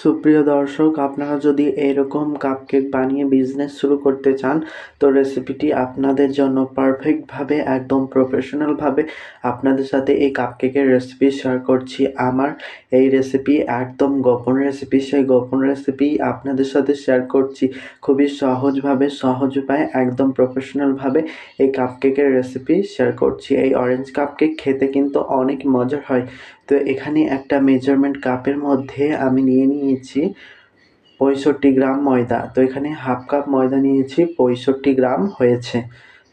সুপ্রিয় দর্শক, আপনারা যদি এরকম কাপকেক বানিয়ে বিজনেস শুরু করতে চান, তো রেসিপিটি আপনাদের জন্য পারফেক্টভাবে একদম প্রফেশনালভাবে আপনাদের সাথে এই কাপকেকের রেসিপি শেয়ার করছি। আমার এই রেসিপি একদম গোপন রেসিপি সেই গোপন রেসিপি আপনাদের সাথে শেয়ার করছি। খুবই সহজভাবে সহজ উপায়ে, একদম প্রফেশনালভাবে এই কাপকেকের রেসিপি শেয়ার করছি। এই অরেঞ্জ কাপকেক খেতে কিন্তু অনেক মজার হয়। তো এখানে একটা মেজারমেন্ট কাপের মধ্যে আমি নিয়ে নিয়েছি পঁয়ষট্টি গ্রাম ময়দা। তো এখানে হাফ কাপ ময়দা নিয়েছি, পঁয়ষট্টি গ্রাম হয়েছে।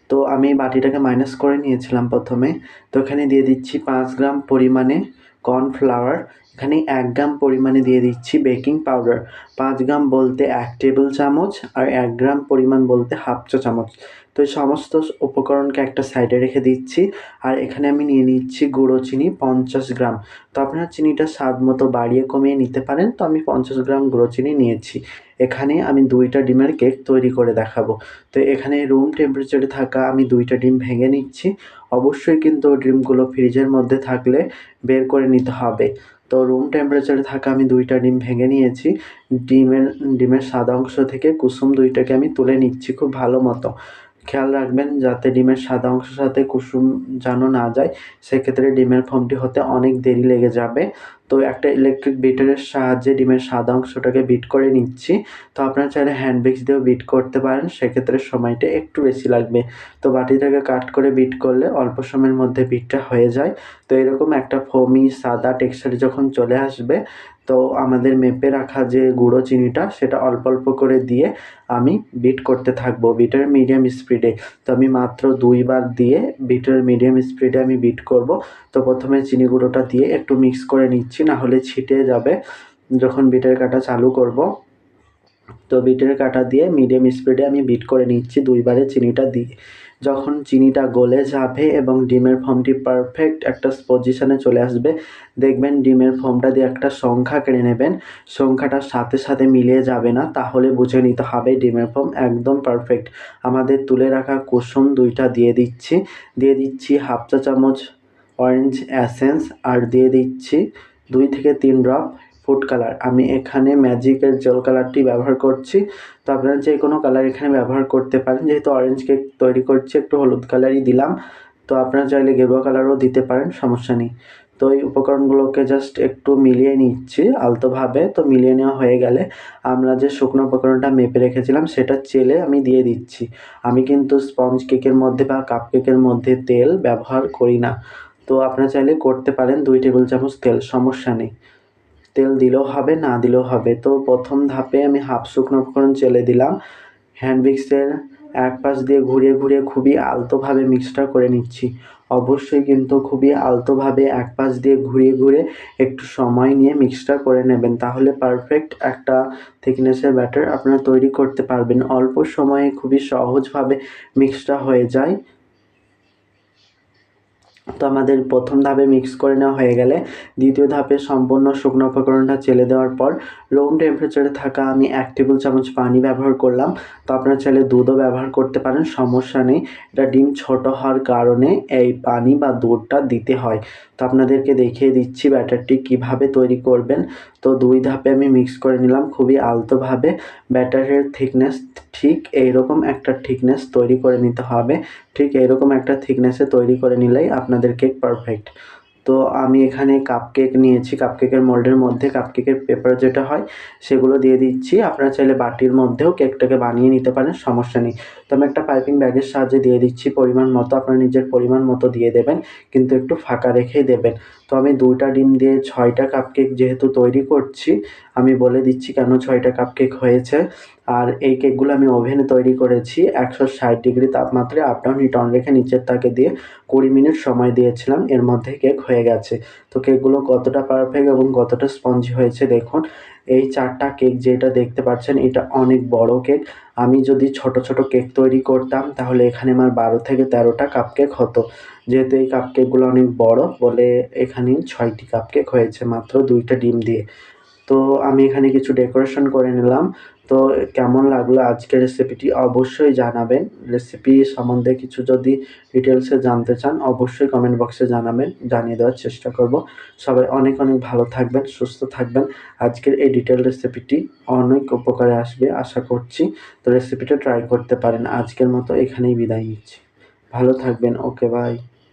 তো আমি বাটিটাকে মাইনাস করে নিয়েছিলাম প্রথমে। তো এখানে দিয়ে দিচ্ছি পাঁচ গ্রাম পরিমাণে কর্নফ্লাওয়ার এখানে এক গ্রাম পরিমাণে দিয়ে দিচ্ছি বেকিং পাউডার। পাঁচ গ্রাম বলতে এক টেবিল চামচ আর এক গ্রাম পরিমাণ বলতে হাফ চা চামচ। তো এই সমস্ত উপকরণকে একটা সাইডে রেখে দিচ্ছি আর এখানে আমি নিয়ে নিচ্ছি গুঁড়ো চিনি পঞ্চাশ গ্রাম। তো আপনারা চিনিটা স্বাদ মতো বাড়িয়ে কমিয়ে নিতে পারেন, তো আমি পঞ্চাশ গ্রাম গুঁড়ো চিনি নিয়েছি। এখানে আমি দুইটা ডিমের কেক তৈরি করে দেখাবো। তো এখানে রুম টেম্পারেচারে থাকা আমি দুইটা ডিম ভেঙে নিচ্ছি। অবশ্যই কিন্তু ডিমগুলো ফ্রিজের মধ্যে থাকলে বের করে নিতে হবে। তো রুম টেম্পারেচারে থাকা আমি দুইটা ডিম ভেঙে নিয়েছি। ডিমের ডিমের সাদা অংশ থেকে কুসুম দুইটাকে আমি তুলে নিচ্ছি খুব ভালো মতো। খেয়াল রাখবেন যাতে ডিমের সাদা অংশের সাথে কুসুম যেন না যায়, সেক্ষেত্রে ডিমের ফোমটি হতে অনেক দেরি লেগে যাবে। তো একটা ইলেকট্রিক বিটারের সাহায্যে ডিমের সাদা অংশটাকে বিট করে নিচ্ছি। তো আপনারা চাইলে হ্যান্ড বিক্স দিয়েও বিট করতে পারেন, সেক্ষেত্রে সময়টা একটু বেশি লাগবে। তো বাটিটাকে কাট করে বিট করলে অল্প সময়ের মধ্যে বিটটা হয়ে যায়। তো এরকম একটা ফোমি সাদা টেক্সচার যখন চলে আসবে তো আমাদের মেপে রাখা যে গুঁড়ো চিনিটা, সেটা অল্প অল্প করে দিয়ে আমি বিট করতে থাকব বিটের মিডিয়াম স্পিডে তো আমি মাত্র দুইবার দিয়ে বিটের মিডিয়াম স্পিডে আমি বিট করব। তো প্রথমে চিনি গুঁড়োটা দিয়ে একটু মিক্স করে নিচ্ছি না হলে ছিটে যাবে। যখন বিটের কাটা চালু করব, তো বিটের কাটা দিয়ে মিডিয়াম স্পিডে আমি বিট করে নিচ্ছি, দুইবারে চিনিটা দিয়ে। যখন চিনিটা গলে যাবে এবং ডিমের ফর্মটি পারফেক্ট একটা পজিশানে চলে আসবে, দেখবেন ডিমের ফর্মটা দিয়ে একটা সংখ্যা কেড়ে নেবেন। সংখ্যাটার সাথে সাথে মিলিয়ে যাবে না, তাহলে বুঝে নিতে হবে ডিমের ফর্ম একদম পারফেক্ট আমাদের তুলে রাখা কুসুম দুইটা দিয়ে দিচ্ছি। দিয়ে দিচ্ছি হাফ চা চামচ অরেঞ্জ অ্যাসেন্স আর দিয়ে দিচ্ছি দুই থেকে তিন ড্রপ ফুড কালার। আমি এখানে ম্যাজিকের জল কালারটি ব্যবহার করছি। তো আপনারা যে কোনো কালার এখানে ব্যবহার করতে পারেন। যেহেতু অরেঞ্জ কেক তৈরি করছি, একটু হলুদ কালারই দিলাম। তো আপনারা চাইলে গেরুয়া কালারও দিতে পারেন, সমস্যা নেই। তো এই উপকরণগুলোকে জাস্ট একটু মিলিয়ে নিচ্ছি আলতোভাবে। তো মিলিয়ে নেওয়া হয়ে গেলে আমরা যে শুকনো উপকরণটা মেপে রেখেছিলাম, সেটা চেলে আমি দিয়ে দিচ্ছি। আমি কিন্তু স্পঞ্জ কেকের মধ্যে বা কাপ কেকের মধ্যে তেল ব্যবহার করি না। তো আপনারা চাইলে করতে পারেন, দুই টেবিল চামচ তেল, সমস্যা নেই। তেল দিলেও হবে, না দিলেও হবে। তো প্রথম ধাপে আমি হাফ শুকনো উপকরণ চেলে দিলাম। হ্যান্ড এক পাশ দিয়ে ঘুরিয়ে ঘুরিয়ে খুবই আলতোভাবে মিক্সটা করে নিচ্ছি। অবশ্যই কিন্তু খুবই আলতোভাবে এক পাশ দিয়ে ঘুরিয়ে ঘুরে একটু সময় নিয়ে মিক্সটা করে নেবেন। তাহলে পারফেক্ট একটা থিকনেসের ব্যাটার আপনারা তৈরি করতে পারবেন। অল্প সময়ে খুবই সহজভাবে মিক্সটা হয়ে যায়। তো আমাদের প্রথম ধাপে মিক্স করে নেওয়া হয়ে গেলে দ্বিতীয় ধাপে সম্পূর্ণ শুকনো উপকরণটা চেলে দেওয়ার পর রুম টেম্পারেচারে থাকা আমি এক টেবিল চামচ পানি ব্যবহার করলাম। তো আপনারা চাইলে দুধও ব্যবহার করতে পারেন, সমস্যা নেই। এটা ডিম ছোট হওয়ার কারণে এই পানি বা দুধটা দিতে হয়। তো আপনাদেরকে দেখিয়ে দিচ্ছি ব্যাটারটি কীভাবে তৈরি করবেন। তো দুই ধাপে আমি মিক্স করে নিলাম খুবই আলতোভাবে। ব্যাটারের থিকনেস ঠিক এইরকম একটা থিকনেস তৈরি করে নিতে হবে। ঠিক এইরকম একটা থিকনেসে তৈরি করে নিলেই আপনাদের কেক পারফেক্ট তো আমি এখানে কাপকেক নিয়েছি। কাপকেকের মোল্ডের মধ্যে কাপকেকের পেপার যেটা হয়, সেগুলো দিয়ে দিচ্ছি। আপনারা চাইলে বাটির মধ্যেও কেকটাকে বানিয়ে নিতে পারেন, সমস্যা নেই। তো আমি একটা পাইপিং ব্যাগের সাহায্যে দিয়ে দিচ্ছি। পরিমাণ মতো, আপনার নিজের পরিমাণ মতো দিয়ে দেবেন, কিন্তু একটু ফাঁকা রেখেই দেবেন। তো আমি দুইটা ডিম দিয়ে ছয়টা কাপ কেক যেহেতু তৈরি করছি, আমি বলে দিচ্ছি কেন ছয়টা কাপ কেক হয়েছে। আর এই কেকগুলো আমি ওভেনে তৈরি করেছি একশো ষাট ডিগ্রি তাপমাত্রায় আপ ডাউন হিট অন রেখে নিচের তাকে দিয়ে কুড়ি মিনিট সময় দিয়েছিলাম, এর মধ্যে কেক হয়ে গেছে। তো কেকগুলো কতটা পারফেক্ট এবং কতটা স্পঞ্জি হয়েছে দেখুন, এই চারটা কেক যেটা দেখতে পাচ্ছেন, এটা অনেক বড় কেক। আমি যদি ছোট ছোট কেক তৈরি করতাম, তাহলে এখানে আমার বারো থেকে তেরোটা কাপ কেক হতো। যেহেতু এই কাপ কেকগুলো অনেক বড়, বলে এখানে ছয়টি কাপ কেক হয়েছে মাত্র দুইটা ডিম দিয়ে। তো আমি এখানে কিছু ডেকোরেশন করে নিলাম। তো কেমন লাগল আজকের রেসিপিটি অবশ্যই জানাবেন। রেসিপি সম্বন্ধে কিছু যদি ডিটেলসে জানতে চান, অবশ্যই কমেন্ট বক্সে জানাবেন, জানিয়ে দেওয়ার চেষ্টা করব। সবাই অনেক অনেক ভালো থাকবেন, সুস্থ থাকবেন। আজকের এই ডিটেল রেসিপিটি অনেক উপকারে আসবে, আশা করছি। তো রেসিপিটা ট্রাই করতে পারেন। আজকের মতো এখানেই বিদায় নিচ্ছি। ভালো থাকবেন ওকে বাই